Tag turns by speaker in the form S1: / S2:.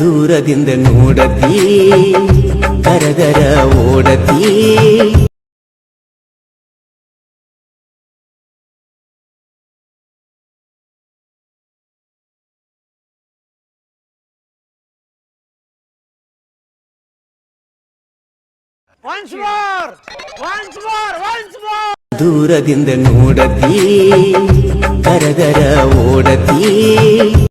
S1: ദൂരതിന്തെങ്ങൂടത്തി കരകര ഓടത്തി ദൂരതിന്തെങ്ങൂടത്തി കരകര ഓടത്തി